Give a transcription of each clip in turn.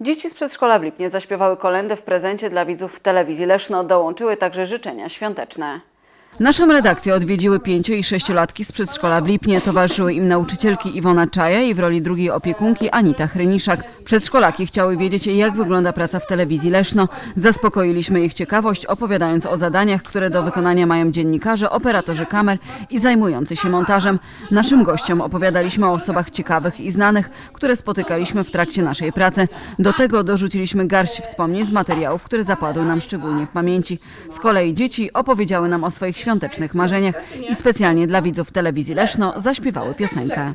Dzieci z przedszkola w Lipnie zaśpiewały kolendę w prezencie dla widzów w telewizji Leszno. Dołączyły także życzenia świąteczne. Naszą redakcję odwiedziły pięcio- i sześciolatki z przedszkola w Lipnie. Towarzyszyły im nauczycielki Iwona Czaja i w roli drugiej opiekunki Anita Hryniszak. Przedszkolaki chciały wiedzieć, jak wygląda praca w telewizji Leszno. Zaspokoiliśmy ich ciekawość, opowiadając o zadaniach, które do wykonania mają dziennikarze, operatorzy kamer i zajmujący się montażem. Naszym gościom opowiadaliśmy o osobach ciekawych i znanych, które spotykaliśmy w trakcie naszej pracy. Do tego dorzuciliśmy garść wspomnień z materiałów, które zapadły nam szczególnie w pamięci. Z kolei dzieci opowiedziały nam o swoich świątecznych marzeniach i specjalnie dla widzów telewizji Leszno zaśpiewały piosenkę.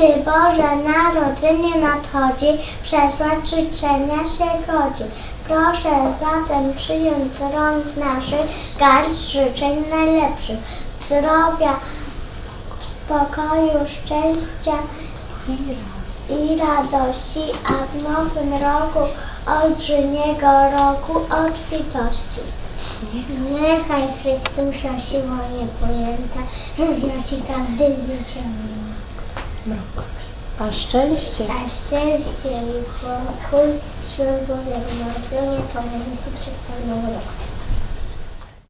Kiedy Boże Narodzenie nadchodzi, przesłać życzenia się godzi. Proszę zatem przyjąć z rąk naszych garść życzeń najlepszych. Zdrowia, spokoju, szczęścia i radości, a w nowym roku olbrzymiego roku obfitości. Niechaj Chrystusa siła niepojęta roznosi każdy A szczęście A szczęście i pokój świąt Bożego Narodzenia pomyślcie przez cały rok.